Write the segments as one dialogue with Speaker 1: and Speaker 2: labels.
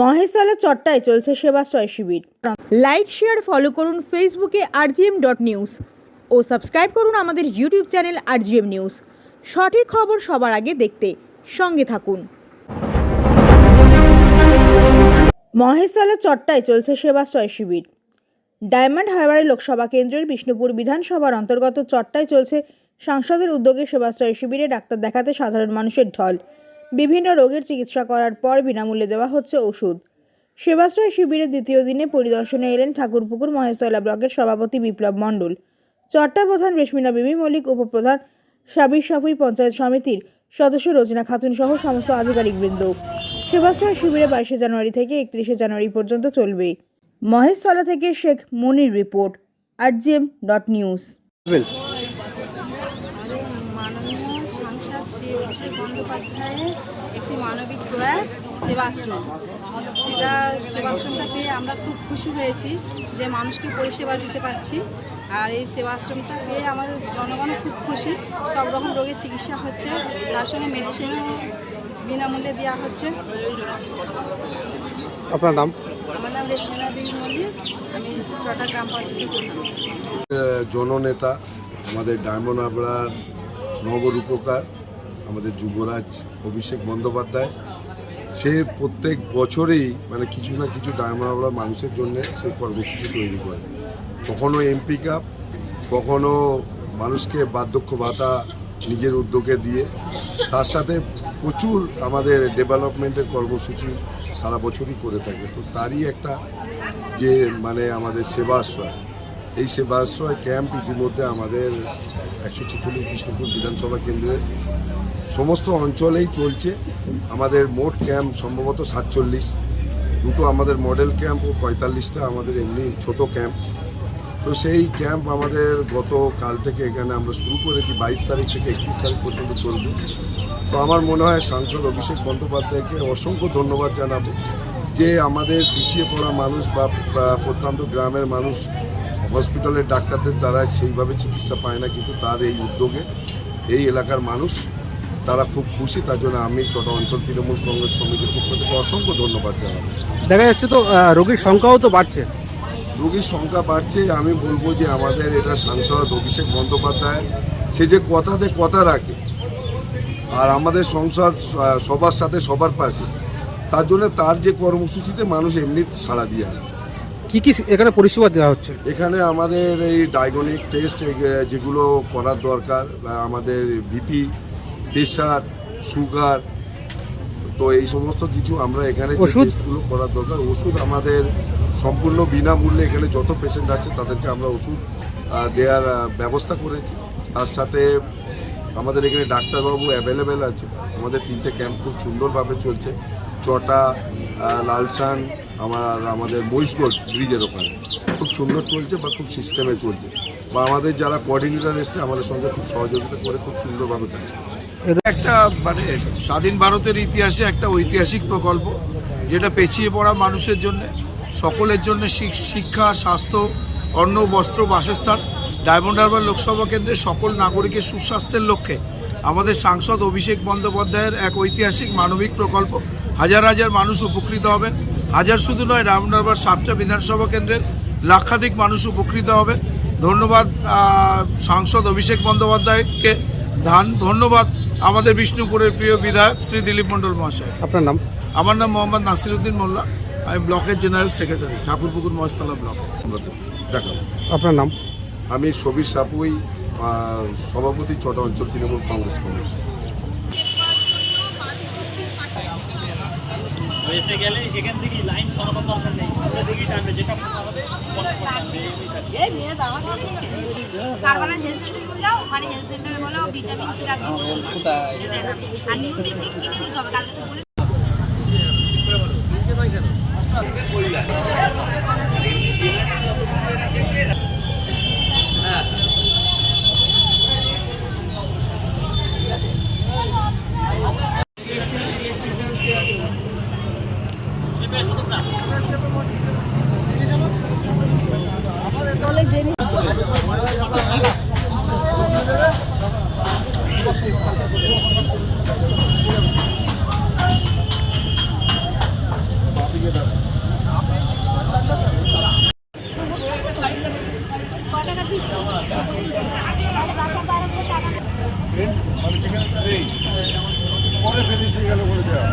Speaker 1: মহেশতলা চট্টায় চলছে সেবাশ্রয় শিবির। লাইক শেয়ার ফলো করুন ফেসবুকে আরজিএম ডট নিউজ ও সাবস্ক্রাইব করুন আমাদের ইউটিউব চ্যানেল আরজিএম নিউজ সঠিক খবর সবার আগে দেখতে সঙ্গে থাকুন। মহেশতলা চট্টায় চলছে সেবাশ্রয় শিবির। ডায়মন্ড হারবারের লোকসভা কেন্দ্রের বিষ্ণুপুর বিধানসভার অন্তর্গত চট্টায় চলছে সাংসদের উদ্যোগে সেবাশ্রয় শিবিরে ডাক্তার দেখাতে সাধারণ মানুষের ঢল। বিভিন্ন রোগের চিকিৎসা করার পর বিনামূল্যে দেওয়া হচ্ছে ওষুধ। সেবাশ্রয় শিবিরের দ্বিতীয় দিনে পরিদর্শনে এলেন ঠাকুরপুকুর মহেশতলা ব্লকের সভাপতি বিপ্লব মণ্ডল। চট্টা প্রধান রেশমিনা বিবি মল্লিক, উপপ্রধান সাবির সাফুই পঞ্চায়েত সমিতির সদস্য রোজনা খাতুন সহ সমস্ত আধিকারিকবৃন্দ। সেবাশ্রয় শিবিরে বাইশে জানুয়ারি থেকে একত্রিশে জানুয়ারি পর্যন্ত চলবে। মহেশতলা থেকে Sheikh Monir report, RGM dot news
Speaker 2: বলবেন
Speaker 3: আমাদের মাননীয় সাংসদ শ্রী অভিষেক বন্দ্যোপাধ্যায়ের একটি মানবিক প্রয়াস সেবাশ্রম। এটা সেবাশ্রমটা পেয়ে আমরা খুব খুশি হয়েছি যে মানুষকে পরিষেবা দিতে পারছি। আর এই সেবাশ্রমটা পেয়ে আমাদের জনগণ খুব খুশি। সব রকম রোগের চিকিৎসা হচ্ছে। তার সঙ্গে মেডিসিনও বিনামূল্যে দেওয়া হচ্ছে।
Speaker 2: আপনার নাম?
Speaker 3: আমার নাম রেশমিনা বিবি মল্লিক। আমি ছটা গ্রাম পঞ্চায়েতের প্রধান।
Speaker 4: জননেতা আমাদের ডায়মন্ড হাবড়ার নবরূপকার আমাদের যুবরাজ অভিষেক বন্দ্যোপাধ্যায়, সে প্রত্যেক বছরেই মানে কিছু না কিছু ডায়মন্ড মানুষের জন্য সে কর্মসূচি তৈরি করে। কখনো এমপি কাপ কখনো মানুষকে বার্ধক্য ভাতা নিজের উদ্যোগে দিয়ে। তার সাথে প্রচুর আমাদের ডেভেলপমেন্টের কর্মসূচি সারা বছরই করে থাকে। তো তারই একটা যে মানে আমাদের সেবাশ্রয়, এই সেবাশ্রয় ক্যাম্প ইতিমধ্যে আমাদের একশো ছেচল্লিশ বিষ্ণুপুর বিধানসভা কেন্দ্রের সমস্ত অঞ্চলেই চলছে। আমাদের মোট ক্যাম্প সম্ভবত সাতচল্লিশ। দুটো আমাদের মডেল ক্যাম্প ও পঁয়তাল্লিশটা আমাদের এমনি ছোট ক্যাম্প। তো সেই ক্যাম্প আমাদের গত কাল থেকে এখানে আমরা শুরু করেছি, বাইশ তারিখ থেকে একত্রিশ তারিখ পর্যন্ত চলবে। তো আমার মনে হয় সাংসদ অভিষেক বন্দ্যোপাধ্যায়কে অসংখ্য ধন্যবাদ জানাব যে আমাদের পিছিয়ে পড়া মানুষ বা প্রত্যন্ত গ্রামের মানুষ হসপিটালের ডাক্তারদের দ্বারা সেইভাবে চিকিৎসা পায় না, কিন্তু তার এই উদ্যোগে এই এলাকার মানুষ তারা খুব খুশি তার জন্য আমি ছোট অঞ্চল তৃণমূল কংগ্রেস কমিটির পক্ষ থেকে অসংখ্য ধন্যবাদ জানাব।
Speaker 2: দেখা যাচ্ছে তো রোগীর সংখ্যাও তো বাড়ছে।
Speaker 4: রোগীর সংখ্যা বাড়ছে আমি বলব যে আমাদের এটা সাংসদ অভিষেক বন্দ্যোপাধ্যায় সে যে কথাতে কথা রাখে আর আমাদের সংসদ সবার সাথে সবার পাশে তার জন্য তার যে কর্মসূচিতে মানুষ এমনি সাড়া দিয়ে আসছে।
Speaker 2: কি কি এখানে পরিষেবা দেওয়া হচ্ছে?
Speaker 4: এখানে আমাদের এই ডায়াগনিক টেস্ট যেগুলো করার দরকার আমাদের বিপি প্রেশার সুগার তো এই সমস্ত কিছু আমরা এখানে যে
Speaker 2: ওষুধ?
Speaker 4: টেস্টগুলো করার দরকার ওষুধ আমাদের সম্পূর্ণ বিনামূল্যে এখানে যত পেশেন্ট আছে তাদেরকে আমরা ওষুধ দেওয়ার ব্যবস্থা করেছি। তার সাথে আমাদের এখানে ডাক্তারবাবু অ্যাভেলেবেল আছে। আমাদের তিনটে ক্যাম্প খুব সুন্দরভাবে চলছে। চটা লালসান আমার আমাদের মহিষগড় ব্রিজের ওখানে। খুব সুন্দর চলছে বা খুব সিস্টেমে চলছে। বা আমাদের যারা কোঅর্ডিনেটর এসছে আমাদের সঙ্গে খুব সহযোগিতা করে খুব সুন্দরভাবে কাজ করছে
Speaker 5: একটা মানে স্বাধীন ভারতের ইতিহাসে একটা ঐতিহাসিক প্রকল্প, যেটা পেছিয়ে পড়া মানুষের জন্য, সকলের জন্য শিক- শিক্ষা, স্বাস্থ্য, অন্ন, বস্ত্র, বাসস্থান, ডায়মন্ড হারবার লোকসভা কেন্দ্রের সকল নাগরিকের সুস্বাস্থ্যের লক্ষ্যে আমাদের সাংসদ অভিষেক বন্দ্যোপাধ্যায়ের এক ঐতিহাসিক মানবিক প্রকল্প। হাজার হাজার মানুষ উপকৃত হবেন। হাজার শুধু নয়, ডায়মন্ড হারবার সাতটা বিধানসভা কেন্দ্রের লাক্ষাধিক মানুষ উপকৃত হবে ধন্যবাদ সাংসদ অভিষেক বন্দ্যোপাধ্যায়কে। ধান, ধন্যবাদ। আমাদের বিষ্ণুপুরের প্রিয় বিধায়ক শ্রী দিলীপ মণ্ডল মহাশয়।
Speaker 2: আপনার নাম?
Speaker 5: আমার নাম মোহাম্মদ নাসিরুদ্দিন মোল্লা। আমি ব্লকের general secretary Thakurpukur Maheshtala block.
Speaker 2: আপনার নাম?
Speaker 4: আমি সবির সাপুই সভাপতি ছোট অঞ্চল তৃণমূল কংগ্রেস কমিটি
Speaker 6: এসে গেলে এখান থেকে লাইন সরানোর দরকার নেই। সামনে দিকে টানবে যেটা মনে হবে।
Speaker 7: কারবালার হেলথ সেন্টার বলে যাও ওখানে হেলথ সেন্টারে বলো ভিটামিন সি রাখবে আর নিউ টেকনিক কিনে নিতে হবে কালকে তো বলে মানে চিকেনটা নেই পরে ফেলিসে দেওয়া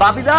Speaker 8: বাপিদা?